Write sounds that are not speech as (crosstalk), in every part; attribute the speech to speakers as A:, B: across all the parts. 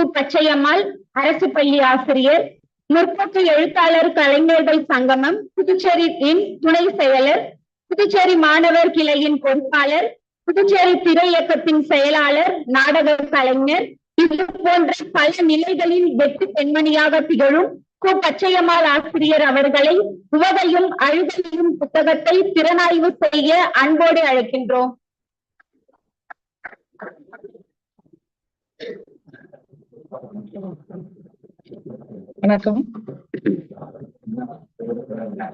A: கு பச்சையம்மாள் அரசு பள்ளி ஆசிரியர் முற்போக்கு எழுத்தாளர் கலைஞர்கள் சங்கமம் புதுச்சேரி துணை செயலர் புதுச்சேரி மாணவர் கிளையின் பொறுப்பாளர் புதுச்சேரி திரை இயக்கத்தின் செயலாளர் நாடக கலைஞர் இது போன்ற பல நிலைகளில் வெற்றி பெண்மணியாக திகழும் கு பச்சையம்மாள் ஆசிரியர் அவர்களை உவகையும் அழுகையும் புத்தகத்தை திறனாய்வு செய்ய அன்போடு அழைக்கின்றோம்
B: வணக்கம்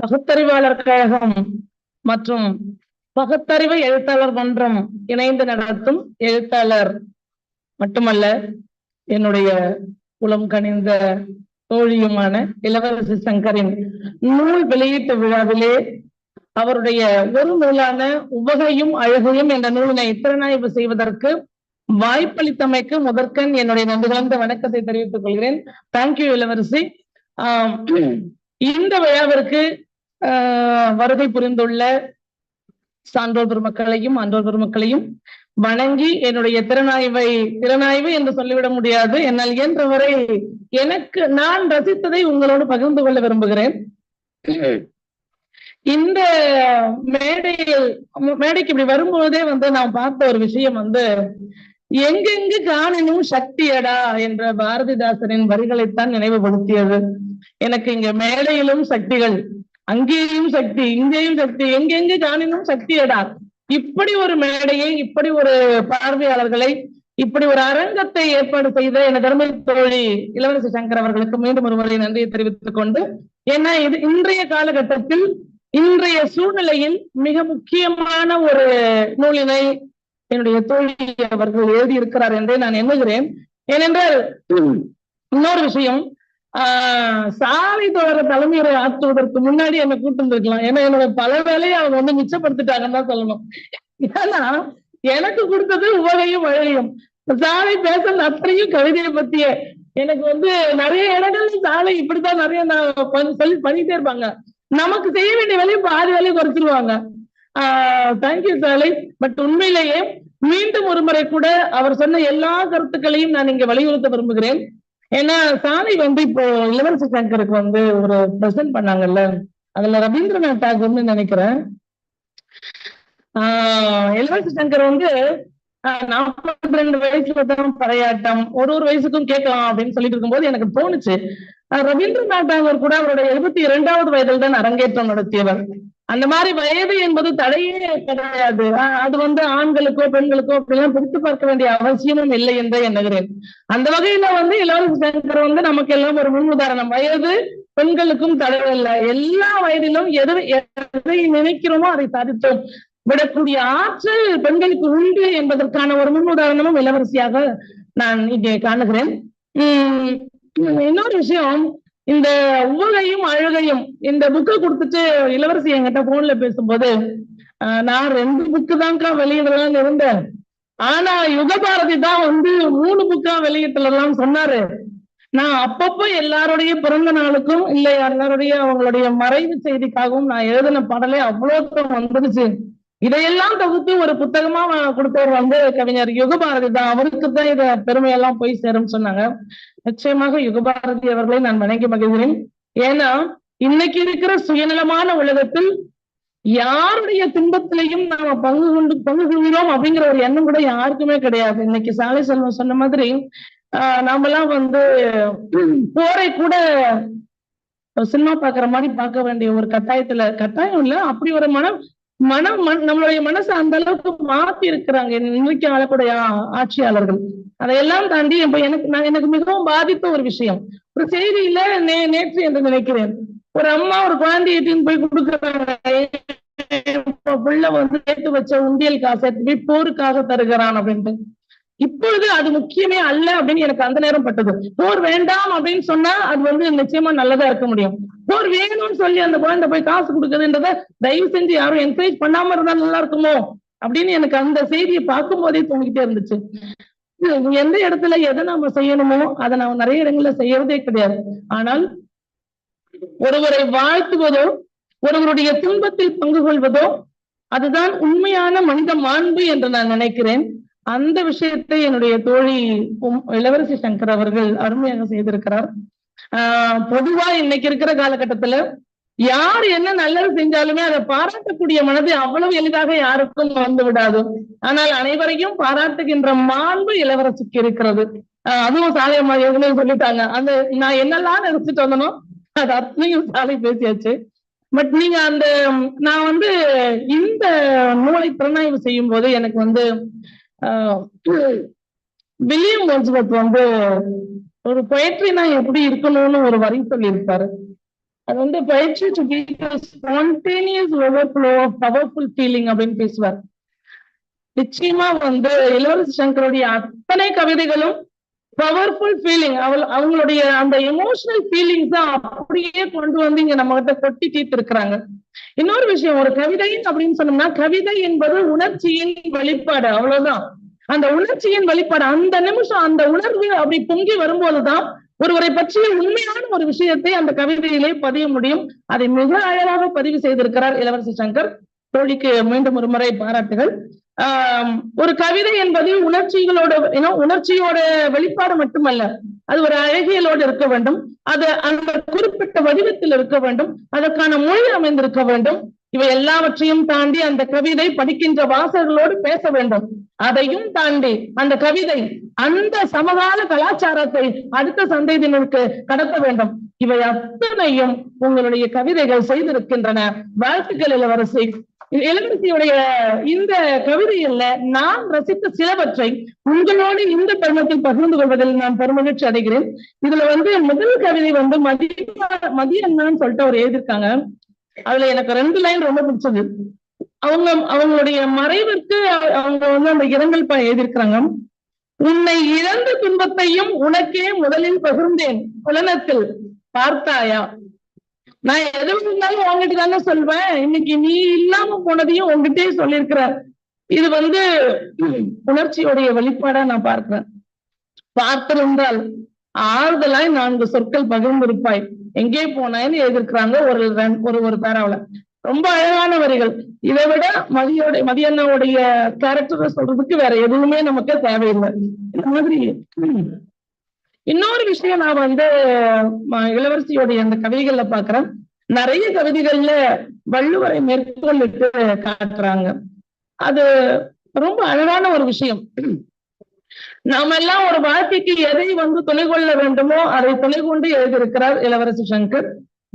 B: பகுத்தறிவாளர் கழகம் மற்றும் பகுத்தறிவு எழுத்தாளர் மன்றம் இணைந்து நடத்தும் எழுத்தாளர் மட்டுமல்ல என்னுடைய புலம் கணிந்த தோழியுமான இளவரசி சங்கரின் நூல் வெளியீட்டு விழாவிலே அவருடைய ஒரு நூலான உவகையும் அழகையும் என்ற நூலினை திறனாய்வு செய்வதற்கு வாய்ப்பளித்தமைக்கு முதற்கண் என்னுடைய நன்றி கலந்த வணக்கத்தை தெரிவித்துக் கொள்கிறேன் தேங்க்யூ இளவரசி இந்த விழாவிற்கு வருகை புரிந்துள்ள சான்றோர் பெருமக்களையும் அன்றோர் பெருமக்களையும் வணங்கி என்னுடைய திறனாய்வை திறனாய்வு என்று சொல்லிவிட முடியாது என்னால் இயன்றவரை எனக்கு நான் ரசித்ததை உங்களோடு பகிர்ந்து கொள்ள விரும்புகிறேன் இந்த மேடையில் மேடைக்கு இப்படி வரும்போதே வந்து நான் பார்த்த ஒரு விஷயம் வந்து எங்கெங்கு காணினும் சக்தியடா என்ற பாரதிதாசனின் வரிகளைத்தான் நினைவுபடுத்தியது எனக்கு இங்க மேடையிலும் சக்திகள் அங்கேயும் சக்தி இங்கேயும் சக்தி எங்கெங்கு காணினும் சக்தியடா இப்படி ஒரு மேடையை இப்படி ஒரு பார்வையாளர்களை இப்படி ஒரு அரங்கத்தை ஏற்பாடு செய்த என தருமை தோழி இளவரசி சங்கர் அவர்களுக்கு மீண்டும் முறை நன்றியை தெரிவித்துக் கொண்டு ஏன்னா இது இன்றைய காலகட்டத்தில் இன்றைய சூழ்நிலையில் மிக முக்கியமான ஒரு நூலினை என்னுடைய தோழி அவர்கள் எழுதியிருக்கிறார் என்றே நான் எண்ணுகிறேன் ஏனென்றால் இன்னொரு விஷயம் சாலை தொடர தலைமையை ஆற்றுவதற்கு முன்னாடி என்னை கூட்டிருந்துருக்கலாம் ஏன்னா என்னோட பல வேலையை அவங்க வந்து மிச்சப்படுத்திட்டாங்கன்னு தான் சொல்லணும் ஏன்னா எனக்கு கொடுத்தது உவகையும் வழியும் சாலை பேச அத்தனையும் கவிதையை பத்தியே எனக்கு வந்து நிறைய இடங்கள் சாலை இப்படித்தான் நிறைய நான் சொல்லி பண்ணிட்டே இருப்பாங்க நமக்கு செய்ய வேண்டிய வேலையை பாதி வேலையை குறைச்சிருவாங்க ஆஹ் தேங்க்யூ சாலை பட் உண்மையிலேயே மீண்டும் ஒரு முறை கூட அவர் சொன்ன எல்லா கருத்துக்களையும் நான் இங்க வலியுறுத்த விரும்புகிறேன் ஏன்னா சாலை வந்து இப்போ இளவரச சங்கருக்கு வந்து ஒரு பிரசன்ட் பண்ணாங்கல்ல அதுல ரவீந்திரநாத் தாகூர்னு நினைக்கிறேன் ஆஹ் இளவரச சங்கர் வந்து நாற்பத்தி ரெண்டு வயசுல தான் பறையாட்டம் ஒரு ஒரு வயசுக்கும் கேட்கலாம் அப்படின்னு சொல்லிட்டு இருக்கும்போது எனக்கு தோணுச்சு ரவீந்திரநாத் தாகூர் கூட அவருடைய எழுபத்தி இரண்டாவது வயதில் தான் அரங்கேற்றம் நடத்தியவர் அந்த மாதிரி வயது என்பது தடையே கிடையாது அது வந்து ஆண்களுக்கோ பெண்களுக்கோ அப்படிலாம் பிடித்து பார்க்க வேண்டிய அவசியமும் இல்லை என்றே எண்ணுகிறேன் அந்த வகையில வந்து இலவச சங்கர் வந்து நமக்கு எல்லாம் ஒரு முன் உதாரணம் வயது பெண்களுக்கும் இல்லை எல்லா வயதிலும் எது எதை நினைக்கிறோமோ அதை சாதித்தோம் விடக்கூடிய ஆற்றல் பெண்களுக்கு உண்டு என்பதற்கான ஒரு முன் உதாரணமும் இளவரசியாக நான் இங்கே காணுகிறேன் உம் இன்னொரு விஷயம் இந்த ஊழையும் அழுகையும் இந்த புக்கை கொடுத்துட்டு இளவரசி என்கிட்ட போன்ல பேசும்போது நான் ரெண்டு புக்கு தான்க்கா வெளியிடலாம்னு இருந்தேன் ஆனா யுகபாரதி தான் வந்து மூணு புக்கா வெளியிட்டலாம் சொன்னாரு நான் அப்பப்போ எல்லாருடைய பிறந்த நாளுக்கும் இல்லை எல்லாருடைய அவங்களுடைய மறைவு செய்திக்காகவும் நான் எழுதின பாடலே அவ்வளோ வந்துருச்சு இதையெல்லாம் தொகுத்து ஒரு புத்தகமா கொடுத்தவர் வந்து கவிஞர் யுகபாரதி தான் அவருக்கு தான் இத பெருமையெல்லாம் போய் சேரும் சொன்னாங்க நிச்சயமாக யுகபாரதி அவர்களை நான் வணங்க மகிழ்கிறேன் ஏன்னா இன்னைக்கு இருக்கிற சுயநலமான உலகத்தில் யாருடைய துன்பத்திலையும் நாம பங்கு கொண்டு பங்கு கொள்கிறோம் அப்படிங்கிற ஒரு எண்ணம் கூட யாருக்குமே கிடையாது இன்னைக்கு சாலை செல்வம் சொன்ன மாதிரி ஆஹ் எல்லாம் வந்து போரை கூட சினிமா பாக்குற மாதிரி பார்க்க வேண்டிய ஒரு கட்டாயத்துல கட்டாயம் இல்ல அப்படி ஒரு மனம் மனம் நம்மளுடைய மனசை அந்த அளவுக்கு மாத்தி இருக்கிறாங்க இன்னைக்கு ஆளக்கூடிய ஆட்சியாளர்கள் அதையெல்லாம் தாண்டி இப்ப எனக்கு நான் எனக்கு மிகவும் பாதித்த ஒரு விஷயம் ஒரு செய்தியில நே நேற்று என்று நினைக்கிறேன் ஒரு அம்மா ஒரு குழந்தையிட்டின்னு போய் கொடுக்குறாங்க புள்ள வந்து சேர்த்து வச்ச உண்டியல் காசை போருக்காக தருகிறான் அப்படின்ட்டு இப்பொழுது அது முக்கியமே அல்ல அப்படின்னு எனக்கு அந்த நேரம் பட்டது போர் வேண்டாம் அப்படின்னு சொன்னா அது வந்து நிச்சயமா நல்லதா இருக்க முடியும் போர் வேணும்னு சொல்லி அந்த குழந்தை போய் காசு கொடுக்குதுன்றத தயவு செஞ்சு யாரும் என்கரேஜ் பண்ணாம இருந்தா நல்லா இருக்குமோ அப்படின்னு எனக்கு அந்த செய்தியை பார்க்கும் போதே தோணிக்கிட்டே இருந்துச்சு எந்த இடத்துல எதை நாம செய்யணுமோ அதை நாம நிறைய இடங்கள்ல செய்யறதே கிடையாது ஆனால் ஒருவரை வாழ்த்துவதோ ஒருவருடைய துன்பத்தில் பங்கு கொள்வதோ அதுதான் உண்மையான மனித மாண்பு என்று நான் நினைக்கிறேன் அந்த விஷயத்தை என்னுடைய தோழி இளவரசி சங்கர் அவர்கள் அருமையாக செய்திருக்கிறார் ஆஹ் பொதுவா இன்னைக்கு இருக்கிற காலகட்டத்துல யார் என்ன நல்லது செஞ்சாலுமே அதை பாராட்டக்கூடிய மனது அவ்வளவு எளிதாக யாருக்கும் வந்து விடாது ஆனால் அனைவரையும் பாராட்டுகின்ற மாண்பு இளவரசிக்கு இருக்கிறது அதுவும் சாலை மாதிரி சொல்லிட்டாங்க அந்த நான் என்னெல்லாம் நினைச்சிட்டு வந்தனோ அது அத்தனையும் சாலை பேசியாச்சு பட் நீங்க அந்த நான் வந்து இந்த நூலை புலனாய்வு செய்யும் போது எனக்கு வந்து வில்லியம் வேர்ட்ஸ்வர்த் வந்து ஒரு பயிற்சினா எப்படி இருக்கணும்னு ஒரு வரி சொல்லியிருப்பாரு அது வந்து பயிற்சி to spontaneous over of powerful feeling அப்படின்னு பேசுவார் நிச்சயமா வந்து இளவரசி சங்கருடைய அத்தனை கவிதைகளும் பவர்ஃபுல் ஃபீலிங் அவள் அவங்களுடைய அந்த எமோஷனல் ஃபீலிங்ஸ் அப்படியே கொண்டு வந்து இங்க நம்ம கிட்ட கொட்டி தீர்த்து இருக்கிறாங்க இன்னொரு விஷயம் ஒரு கவிதை அப்படின்னு சொன்னோம்னா கவிதை என்பது உணர்ச்சியின் வெளிப்பாடு அவ்வளவுதான் அந்த உணர்ச்சியின் வெளிப்பாடு அந்த நிமிஷம் அந்த உணர்வு அப்படி பொங்கி வரும்போதுதான் ஒருவரை பற்றிய உண்மையான ஒரு விஷயத்தை அந்த கவிதையிலே பதிய முடியும் அதை மிக அழகாக பதிவு செய்திருக்கிறார் இளவரசி சங்கர் தோழிக்கு மீண்டும் ஒரு முறை பாராட்டுகள் ஒரு கவிதை என்பது உணர்ச்சிகளோட ஏன்னா உணர்ச்சியோட வெளிப்பாடு மட்டுமல்ல அது ஒரு அழகியலோடு இருக்க வேண்டும் அது அந்த குறிப்பிட்ட வடிவத்தில் இருக்க வேண்டும் அதற்கான மொழி அமைந்திருக்க வேண்டும் இவை எல்லாவற்றையும் தாண்டி அந்த கவிதை படிக்கின்ற வாசகர்களோடு பேச வேண்டும் அதையும் தாண்டி அந்த கவிதை அந்த சமகால கலாச்சாரத்தை அடுத்த சந்தேகத்தினருக்கு கடத்த வேண்டும் இவை அத்தனையும் உங்களுடைய கவிதைகள் செய்திருக்கின்றன வாழ்த்துக்கள் இளவரசி இளவரசியுடைய இந்த கவிதையில நான் ரசித்த சிலவற்றை உங்களோடு இந்த தருணத்தில் பகிர்ந்து கொள்வதில் நான் பெருமகிழ்ச்சி அடைகிறேன் இதுல வந்து முதல் கவிதை வந்து மதிய மதியன்னு சொல்லிட்டு அவர் எழுதியிருக்காங்க அதுல எனக்கு ரெண்டு லைன் ரொம்ப பிடிச்சது அவங்க அவங்களுடைய மறைவிற்கு அவங்க வந்து அந்த இரங்கல் எழுதியிருக்கிறாங்க உன்னை இழந்த துன்பத்தையும் உனக்கே முதலில் பகிர்ந்தேன் புலனத்தில் பார்த்தாயா நான் எது இருந்தாலும் உங்ககிட்ட தானே சொல்வேன் இன்னைக்கு நீ இல்லாம போனதையும் உங்ககிட்டயே சொல்லியிருக்கிற இது வந்து உணர்ச்சியோடைய வெளிப்பாடா நான் பார்க்கிறேன் பார்த்திருந்தால் ஆறுதலாய் நான்கு சொற்கள் பகிர்ந்திருப்பாய் எங்கே போனாய்ன்னு எதிர்க்கிறாங்க ஒரு ஒரு ஒரு பேராவில ரொம்ப அழகான வரிகள் இதை விட மதியோட மதியண்ணாவுடைய கேரக்டரை சொல்றதுக்கு வேற எதுவுமே நமக்கு தேவையில்லை இந்த மாதிரி இன்னொரு விஷயம் நான் வந்து இளவரசியோடைய அந்த கவிதைகள்ல பாக்குறேன் நிறைய கவிதைகள்ல வள்ளுவரை மேற்கொள்ளிட்டு காட்டுறாங்க அது ரொம்ப அழகான ஒரு விஷயம் நாம எல்லாம் ஒரு வாழ்க்கைக்கு எதை வந்து துணை கொள்ள வேண்டுமோ அதை துணை கொண்டு எழுதியிருக்கிறார் இளவரசி சங்கர்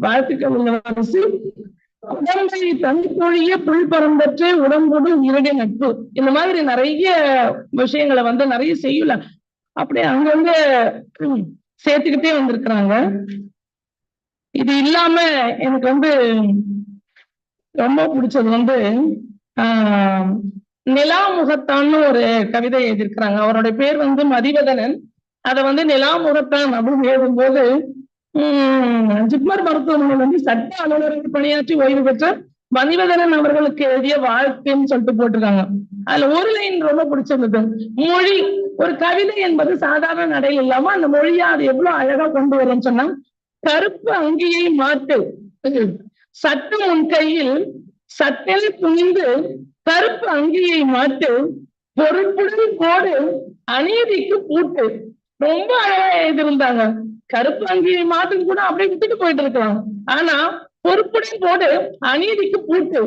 B: வாழ்த்துக்கள் இளவரசி உடம்பை தனித்தொழிய புல் பரம்பற்று உடம்புடன் இருடி நட்பு இந்த மாதிரி நிறைய விஷயங்களை வந்து நிறைய செய்யல அப்படி அங்கங்க சேர்த்துக்கிட்டே வந்திருக்கிறாங்க இது இல்லாம எனக்கு வந்து ரொம்ப பிடிச்சது வந்து ஆஹ் நிலா முகத்தான்னு ஒரு கவிதை எழுதியிருக்கிறாங்க அவருடைய பேர் வந்து மதிவதனன் அதை வந்து நிலா முகத்தான் அப்படின்னு எழுதும்போது உம் ஜிப்மர் மருத்துவமனை வந்து சட்ட அலுவலர்கள் பணியாற்றி ஓய்வு பெற்ற மதிவதனன் அவர்களுக்கு எழுதிய வாழ்க்கைன்னு சொல்லிட்டு போட்டிருக்காங்க அதுல ஒரு லைன் ரொம்ப பிடிச்சிருந்தது மொழி ஒரு கவிதை என்பது சாதாரண நடையில் இல்லாம அந்த மொழியை அது எவ்வளவு அழகா கொண்டு வரும் சொன்னா கருப்பு அங்கியை மாட்டு சத்து உன் கையில் சத்தில் துணிந்து கருப்பு அங்கியை மாட்டு பொருட்புடன் போடு அநீதிக்கு பூட்டு ரொம்ப அழகா எழுதியிருந்தாங்க கருப்பு அங்கியை மாட்டுன்னு கூட அப்படியே விட்டுட்டு போயிட்டு இருக்கலாம் ஆனா பொறுப்புடன் போடு அநீதிக்கு பூட்டு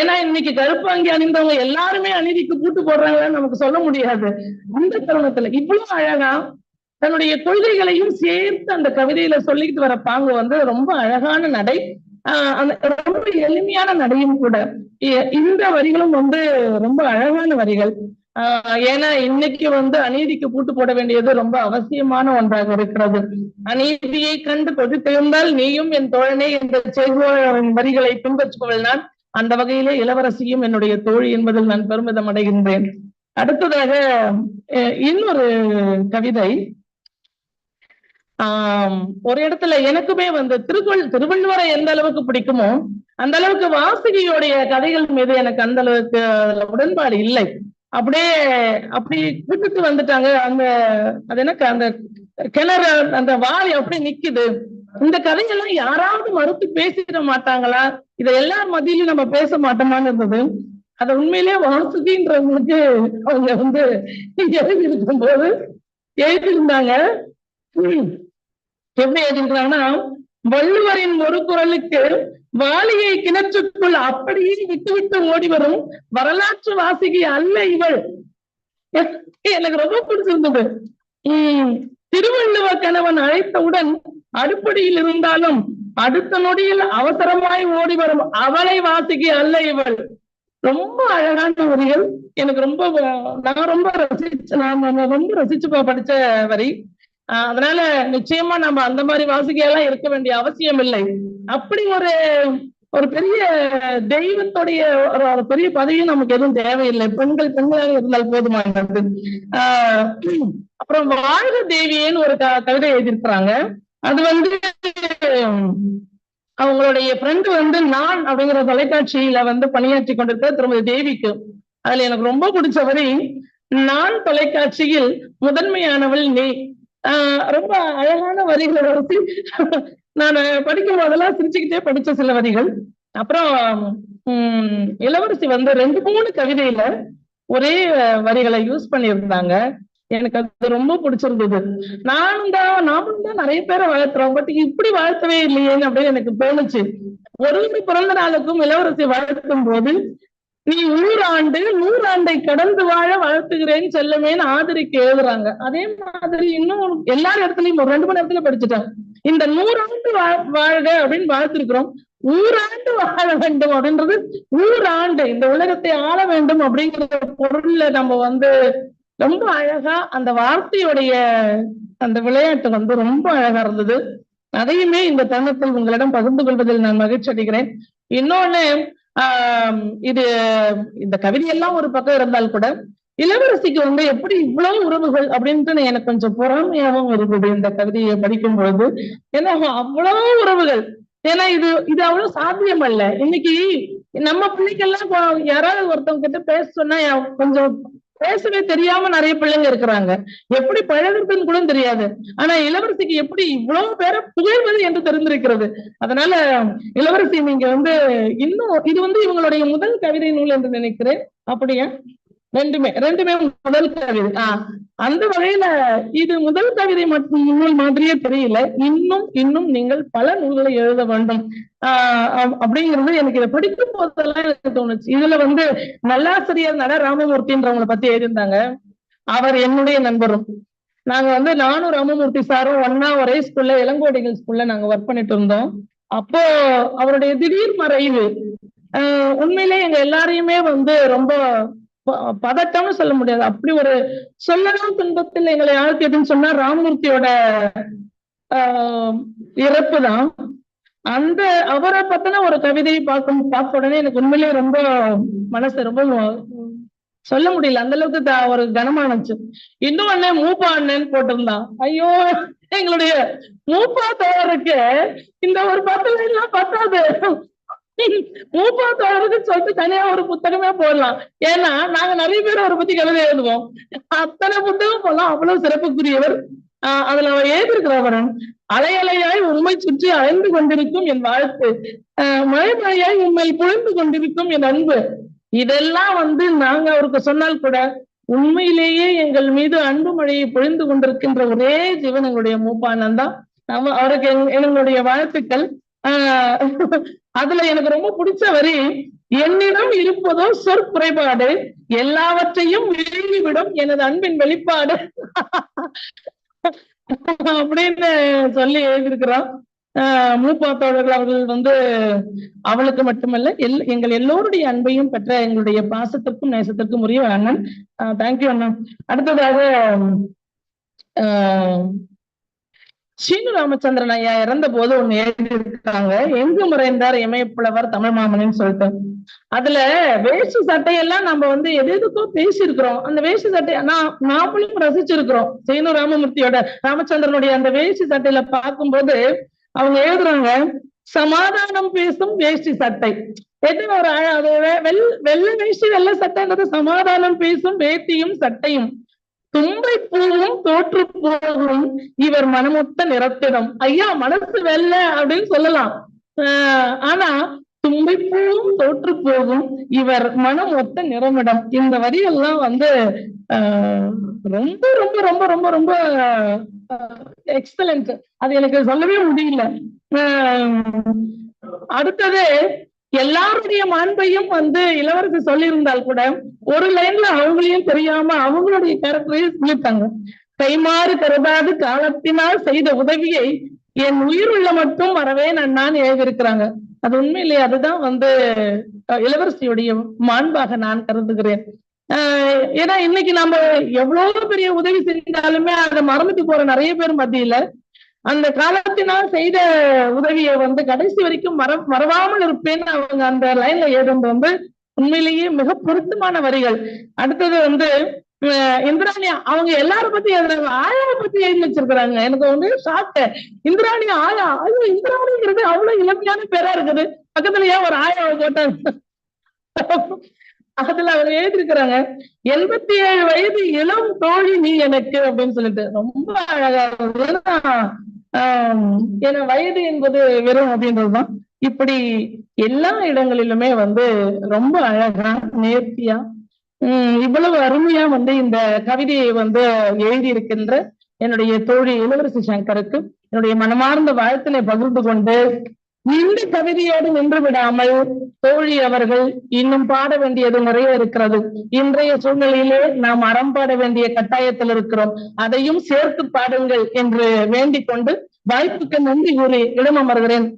B: ஏன்னா இன்னைக்கு கருப்பு அங்கி அணிந்தவங்க எல்லாருமே அநீதிக்கு பூட்டு போடுறாங்கன்னு நமக்கு சொல்ல முடியாது அந்த தருணத்துல இவ்வளவு அழகா தன்னுடைய கொள்கைகளையும் சேர்த்து அந்த கவிதையில சொல்லிட்டு வர பாங்கு வந்து ரொம்ப அழகான நடை ரொம்ப எளிமையான நடையும் கூட இந்த வரிகளும் வந்து ரொம்ப அழகான வரிகள் ஏன்னா இன்னைக்கு வந்து அநீதிக்கு பூட்டு போட வேண்டியது ரொம்ப அவசியமான ஒன்றாக இருக்கிறது அநீதியை கண்டு கொதித்திருந்தால் நீயும் என் தோழனே என்ற செய்தியாளரின் வரிகளை பின்பற்றுபவள் நான் அந்த வகையிலே இளவரசியும் என்னுடைய தோழி என்பதில் நான் பெருமிதம் அடைகின்றேன் அடுத்ததாக இன்னொரு கவிதை ஆஹ் ஒரு இடத்துல எனக்குமே வந்து திருக்குள் திருவள்ளுவரை எந்த அளவுக்கு பிடிக்குமோ அந்த அளவுக்கு வாசகியோடைய கதைகள் மீது எனக்கு அந்த அளவுக்கு உடன்பாடு இல்லை அப்படியே அப்படி விட்டுட்டு வந்துட்டாங்க அந்த அது என்ன அந்த கிணறு அந்த வாய் அப்படியே நிக்குது இந்த கதைகள்லாம் யாராவது மறுத்து பேசிட மாட்டாங்களா இதை எல்லார் மத்தியிலும் நம்ம பேச மாட்டோமான்னு இருந்தது அதை உண்மையிலேயே வாசுகின்றவங்களுக்கு அவங்க வந்து எழுதி இருக்கும் போது எழுதியிருந்தாங்க எப்படி எழுதிருக்காங்கன்னா வள்ளுவரின் ஒரு குரலுக்கு வாலியை கிணற்றுக்குள் அப்படியே விட்டுவிட்டு ஓடி வரும் வரலாற்று வாசிகை அல்ல இவள் எனக்கு ரொம்ப பிடிச்சிருந்தது உம் திருவள்ளுவ கணவன் அழைத்தவுடன் அடுப்படியில் இருந்தாலும் அடுத்த நொடியில் அவசரமாய் ஓடி வரும் அவளை வாசிக்கு அல்ல இவள் ரொம்ப அழகான வரிகள் எனக்கு ரொம்ப நான் ரொம்ப ரசிச்சு நான் ரொம்ப ரசிச்சு படிச்ச வரி அதனால நிச்சயமா நம்ம அந்த மாதிரி வாசிக்கையெல்லாம் இருக்க வேண்டிய அவசியம் இல்லை அப்படி ஒரு ஒரு பெரிய தெய்வத்துடைய ஒரு பெரிய பதவியும் நமக்கு எதுவும் தேவையில்லை பெண்கள் பெண்களாக இருந்தால் போதுமானது ஆஹ் அப்புறம் வாழ்க தேவியன்னு ஒரு கவிதை எழுதியிருக்கிறாங்க அது வந்து அவங்களுடைய ஃப்ரெண்டு வந்து நான் அப்படிங்கிற தொலைக்காட்சியில வந்து பணியாற்றி கொண்டிருக்க திருமதி தேவிக்கு அதுல எனக்கு ரொம்ப பிடிச்சவரை நான் தொலைக்காட்சியில் முதன்மையானவள் நீ ரொம்ப அழகான வரிகளோட வச்சு (laughs) நான் படிக்கும் போதெல்லாம் சிரிச்சுக்கிட்டே படிச்ச சில வரிகள் அப்புறம் உம் இளவரசி வந்து ரெண்டு மூணு கவிதையில ஒரே வரிகளை யூஸ் பண்ணியிருந்தாங்க எனக்கு அது ரொம்ப பிடிச்சிருந்தது நானும் தான் நாமளும் தான் நிறைய பேரை வாழ்த்துறோம் பட் இப்படி வாழ்த்தவே இல்லையேன்னு அப்படின்னு எனக்கு தோணுச்சு ஒரு ஒரு பிறந்த நாளுக்கும் இளவரசி வாழ்த்தும் போது நீ நூறு நூறாண்டை கடந்து வாழ வளர்த்துகிறேன்னு செல்லமேன்னு ஆதரிக்கு எழுதுறாங்க அதே மாதிரி இன்னும் எல்லாரும் இடத்துலயும் ஒரு ரெண்டு மணி இடத்துல படிச்சுட்டாங்க இந்த நூறாண்டு வாழ்க அப்படின்னு வாழ்த்திருக்கிறோம் ஊராண்டு வாழ வேண்டும் அப்படின்றது ஊராண்டு இந்த உலகத்தை ஆள வேண்டும் அப்படிங்கிற பொருள்ல நம்ம வந்து ரொம்ப அழகா அந்த வார்த்தையுடைய அந்த விளையாட்டு வந்து ரொம்ப அழகா இருந்தது அதையுமே இந்த தருணத்தில் உங்களிடம் பகிர்ந்து கொள்வதில் நான் மகிழ்ச்சி அடைகிறேன் இன்னொன்னு இது இந்த கவிதையெல்லாம் ஒரு பக்கம் இருந்தால் கூட இளவரசிக்கு வந்து எப்படி இவ்வளவு உறவுகள் அப்படின்ட்டு எனக்கு கொஞ்சம் பொறாமையாகவும் இருக்குது இந்த கவிதையை படிக்கும் பொழுது ஏன்னா அவ்வளவு உறவுகள் ஏன்னா இது இது அவ்வளவு சாத்தியம் அல்ல இன்னைக்கு நம்ம பிள்ளைக்கெல்லாம் யாராவது ஒருத்தவங்க கிட்ட பேச சொன்னா கொஞ்சம் பேசவே தெரியாம நிறைய பிள்ளைங்க இருக்கிறாங்க எப்படி பழகிறதுன்னு கூட தெரியாது ஆனா இளவரசிக்கு எப்படி இவ்வளவு பேரை புகழ்வது என்று தெரிந்திருக்கிறது அதனால இளவரசி நீங்க வந்து இன்னும் இது வந்து இவங்களுடைய முதல் கவிதை நூல் என்று நினைக்கிறேன் அப்படியா ரெண்டுமே ரெண்டுமே முதல் கவிதை ஆஹ் அந்த வகையில இது முதல் கவிதை மட்டும் நூல் மாதிரியே தெரியல இன்னும் இன்னும் நீங்கள் பல நூல்களை எழுத வேண்டும் ஆஹ் அப்படிங்கிறது எனக்கு இதை படிக்கும் போதெல்லாம் எனக்கு தோணுச்சு இதுல வந்து நல்லாசிரியர் நட ராமமூர்த்தின்றவங்களை பத்தி எழுதியிருந்தாங்க அவர் என்னுடைய நண்பரும் நாங்க வந்து நானும் ராமமூர்த்தி சாரும் ஒன்னா ஒரே ஸ்கூல்ல இளங்கோடிகள் ஸ்கூல்ல நாங்க ஒர்க் பண்ணிட்டு இருந்தோம் அப்போ அவருடைய திடீர் மறைவு உண்மையிலே எங்க எல்லாரையுமே வந்து ரொம்ப பதட்டம்னு சொல்ல முடியாது அப்படி ஒரு சொல்லலாம் துன்பத்தில் எங்களை ஆழ்த்தியதுன்னு சொன்னா ராமூர்த்தியோட இறப்பு தான் அந்த அவரை பத்தின ஒரு கவிதையை பார்க்கும் பார்த்த உடனே எனக்கு உண்மையிலேயே ரொம்ப மனசு ரொம்ப சொல்ல முடியல அந்த அளவுக்கு ஒரு கனமானச்சு இன்னும் அண்ணன் மூப்பா அண்ணன் போட்டிருந்தான் ஐயோ எங்களுடைய மூப்பா தோழருக்கு இந்த ஒரு பத்து லைன்லாம் பத்தாது மூப்பத்தோடதுன்னு சொல்லிட்டு தனியா ஒரு புத்தகமே போடலாம் ஏன்னா நாங்க நிறைய பேர் அவரை பத்தி கவிதை எழுதுவோம் அத்தனை புத்தகம் போடலாம் அவ்வளவு சிறப்புக்குரியவர் ஆஹ் அதுல அவர் எழுதியிருக்கிறவரும் அலையலையாய் உண்மை சுற்றி அழைந்து கொண்டிருக்கும் என் வாழ்த்து மழை மழையாய் உண்மை புழுந்து கொண்டிருக்கும் என் அன்பு இதெல்லாம் வந்து நாங்க அவருக்கு சொன்னால் கூட உண்மையிலேயே எங்கள் மீது அன்பு மழையை பொழிந்து கொண்டிருக்கின்ற ஒரே ஜீவன் எங்களுடைய மூப்பானந்தான் நம்ம அவருக்கு எங்களுடைய வாழ்த்துக்கள் ஆஹ் அதுல எனக்கு ரொம்ப பிடிச்ச வரி என்னிடம் இருப்பதோ சொற்குறைபாடு எல்லாவற்றையும் விழுங்கிவிடும் எனது அன்பின் வெளிப்பாடு அப்படின்னு சொல்லி எழுதியிருக்கிறான் மூப்பாத்தோழர்கள் அவர்கள் வந்து அவளுக்கு மட்டுமல்ல எல் எங்கள் எல்லோருடைய அன்பையும் பெற்ற எங்களுடைய பாசத்திற்கும் நேசத்திற்கும் உரிய அண்ணன் தேங்க்யூ அண்ணன் அடுத்ததாக சீனு ராமச்சந்திரன் ஐயா இறந்த போது ஒண்ணு எழுதியிருக்காங்க எங்கு முறைந்தார் இமயப்புலவர் தமிழ் மாமனின்னு சொல்லிட்டு அதுல வேஷ்டி சட்டையெல்லாம் நம்ம வந்து எது எதுக்கோ பேசியிருக்கிறோம் அந்த வேஷ்டி சட்டை நான் நாமளும் ரசிச்சிருக்கிறோம் சீனு ராமமூர்த்தியோட ராமச்சந்திரனுடைய அந்த வேஷ்டி சட்டையில பார்க்கும்போது அவங்க எழுதுறாங்க சமாதானம் பேசும் வேஷ்டி சட்டை எது ஒரு வெள்ள வெள்ளை வேஷ்டி வெள்ளை சட்டைன்றது சமாதானம் பேசும் வேட்டியும் சட்டையும் தும்பை பூவும் தோற்று போகும் இவர் மனமொத்த நிறத்திடம் ஐயா மனசு வெல்ல அப்படின்னு சொல்லலாம் ஆனா தும்பை பூவும் தோற்று போகும் இவர் மனம் ஒத்த நிறமிடம் இந்த வரியெல்லாம் வந்து ரொம்ப ரொம்ப ரொம்ப ரொம்ப ரொம்ப எக்ஸலன்ட் அது எனக்கு சொல்லவே முடியல அடுத்தது எல்லாருடைய மாண்பையும் வந்து இளவரசி சொல்லியிருந்தால் கூட ஒரு லைன்ல அவங்களையும் தெரியாம அவங்களுடைய கேரக்டரையும் சொல்லிட்டாங்க கைமாறு கருதாது காலத்தினால் செய்த உதவியை என் உயிர் உள்ள மட்டும் வரவே நான் எழுதியிருக்கிறாங்க அது உண்மையிலே அதுதான் வந்து இளவரசியுடைய மாண்பாக நான் கருதுகிறேன் ஏன்னா இன்னைக்கு நம்ம எவ்வளவு பெரிய உதவி செஞ்சாலுமே அதை மறந்துட்டு போற நிறைய பேர் மத்தியில அந்த காலத்தினால் செய்த உதவியை வந்து கடைசி வரைக்கும் மற மறவாமல் இருப்பேன்னு அவங்க அந்த லைன்ல ஏதும் வந்து உண்மையிலேயே மிக பொருத்தமான வரிகள் அடுத்தது வந்து இந்திராணி அவங்க எல்லாரும் பத்தி எழுதுறாங்க ஆயா பத்தி எழுதி வச்சிருக்கிறாங்க எனக்கு வந்து ஷாக்க இந்திராணி ஆயா அது இந்திராணிங்கிறது அவ்வளவு இளமையான பேரா இருக்குது பக்கத்துல ஏன் ஒரு ஆயாவை போட்டாங்க அதுல அவங்க எழுதியிருக்கிறாங்க எண்பத்தி ஏழு வயது இளம் தோழி நீ எனக்கு அப்படின்னு சொல்லிட்டு ரொம்ப அழகா ஏன்னா வயது என்பது வெறும் அப்படின்றதுதான் இப்படி எல்லா இடங்களிலுமே வந்து ரொம்ப அழகா நேர்த்தியா உம் இவ்வளவு அருமையா வந்து இந்த கவிதையை வந்து எழுதியிருக்கின்ற என்னுடைய தோழி இளவரசி சங்கருக்கு என்னுடைய மனமார்ந்த வாழ்த்தினை பகிர்ந்து கொண்டு இந்த பகுதியோடு நின்று விடாமல் தோழி அவர்கள் இன்னும் பாட வேண்டியது நிறைய இருக்கிறது இன்றைய சூழ்நிலையிலே நாம் அறம் பாட வேண்டிய கட்டாயத்தில் இருக்கிறோம் அதையும் சேர்த்து பாடுங்கள் என்று வேண்டிக் கொண்டு வாய்ப்புக்கு நன்றி கூறி இடமமர்கிறேன்